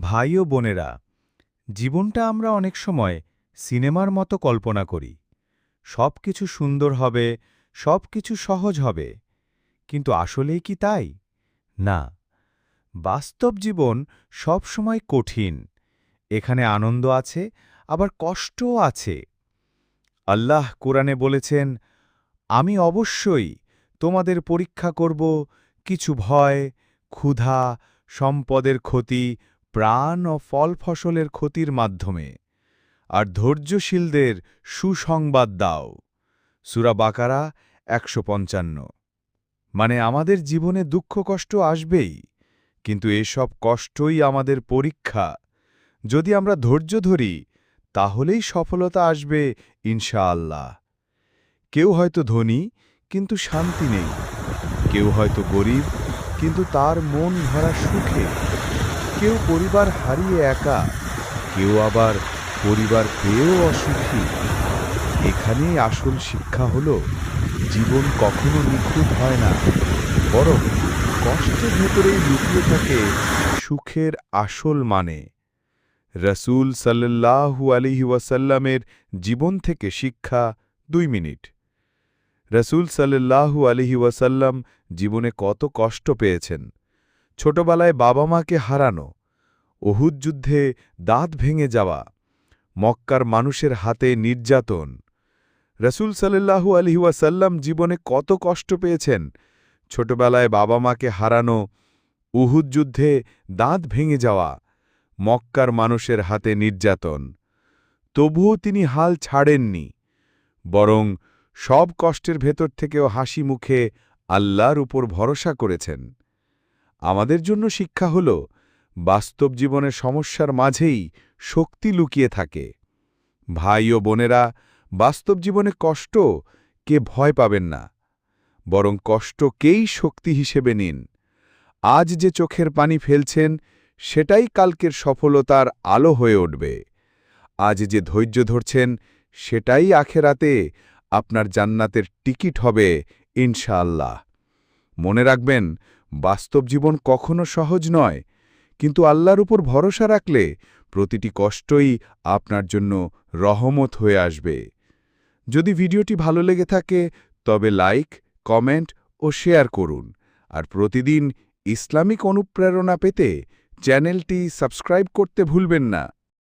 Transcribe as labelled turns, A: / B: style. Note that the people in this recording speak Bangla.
A: ভাই ও বোনেরা, জীবনটা আমরা অনেক সময় সিনেমার মতো কল্পনা করি। সব কিছু সুন্দর হবে সব কিছু সহজ হবে। কিন্তু আসলেই কি তাই? না। বাস্তব জীবন সব সময় কঠিন। এখানে আনন্দ আছে, আবার কষ্টও আছে। আল্লাহ কোরআনে বলেছেন, আমি অবশ্যই তোমাদের পরীক্ষা করব কিছু ভয়, ক্ষুধা, সম্পদের ক্ষতি প্রাণ ও ফল ফসলের ক্ষতির মাধ্যমে। আর ধৈর্যশীলদের সুসংবাদ দাও। সুরা বাকারা একশো পঞ্চান্ন। মানে আমাদের জীবনে দুঃখ কষ্ট আসবেই, কিন্তু এসব কষ্টই আমাদের পরীক্ষা। যদি আমরা ধৈর্য ধরি, তাহলেই সফলতা আসবে, ইনশাআল্লাহ। কেউ হয়তো ধনী, কিন্তু শান্তি নেই। কেউ হয়তো গরিব, কিন্তু তার মন ভরা সুখে। কেউ পরিবার হারিয়ে একা, কেউ আবার পরিবার পেয়েও অসুখী। এখানেই আসল শিক্ষা হল, জীবন কখনো নিখুঁত হয় না, বরং কষ্টের ভেতরেই লুকিয়ে থাকে সুখের আসল মানে। রসুল সাল্লাল্লাহু আলিহি ওয়াসাল্লামের জীবন থেকে শিক্ষা দুই মিনিট। রসুল সাল্লাল্লাহু আলিহি ওয়াসাল্লাম জীবনে কত কষ্ট পেয়েছেন। ছোটবেলায় বাবা মাকে হারানো অহুদ যুদ্ধে দাঁত ভেঙে যাওয়া, মক্কার মানুষের হাতে নির্যাতন। রসুল সাল্লাল্লাহু আলিহি ওয়াসাল্লাম জীবনে কত কষ্ট পেয়েছেন। ছোটবেলায় বাবা মাকে হারানো, উহুদ যুদ্ধে দাঁত ভেঙে যাওয়া, মক্কার মানুষের হাতে নির্যাতন। তবুও তিনি হাল ছাড়েননি, বরং সব কষ্টের ভেতর থেকেও হাসি মুখে আল্লাহর উপর ভরসা করেছেন। আমাদের জন্য শিক্ষা হল বাস্তব জীবনের সমস্যার মাঝেই শক্তি লুকিয়ে থাকে। ভাই ও বোনেরা, বাস্তব জীবনে কষ্ট কে ভয় পাবেন না, বরং কষ্টকেই শক্তি হিসেবে নিন। আজ যে চোখের পানি ফেলছেন, সেটাই কালকের সফলতার আলো হয়ে উঠবে। আজ যে ধৈর্য ধরছেন, সেটাই আখেরাতে আপনার জান্নাতের টিকিট হবে, ইনশাআল্লাহ। মনে রাখবেন, বাস্তব জীবন কখনো সহজ নয় কিন্তু আল্লাহর উপর ভরসা রাখলে প্রতিটি কষ্টই আপনার জন্য রহমত হয়ে আসবে। যদি ভিডিওটি ভালো লেগে থাকে, তবে লাইক, কমেন্ট ও শেয়ার করুন। আর প্রতিদিন ইসলামিক অনুপ্রেরণা পেতে চ্যানেলটি সাবস্ক্রাইব করতে ভুলবেন না।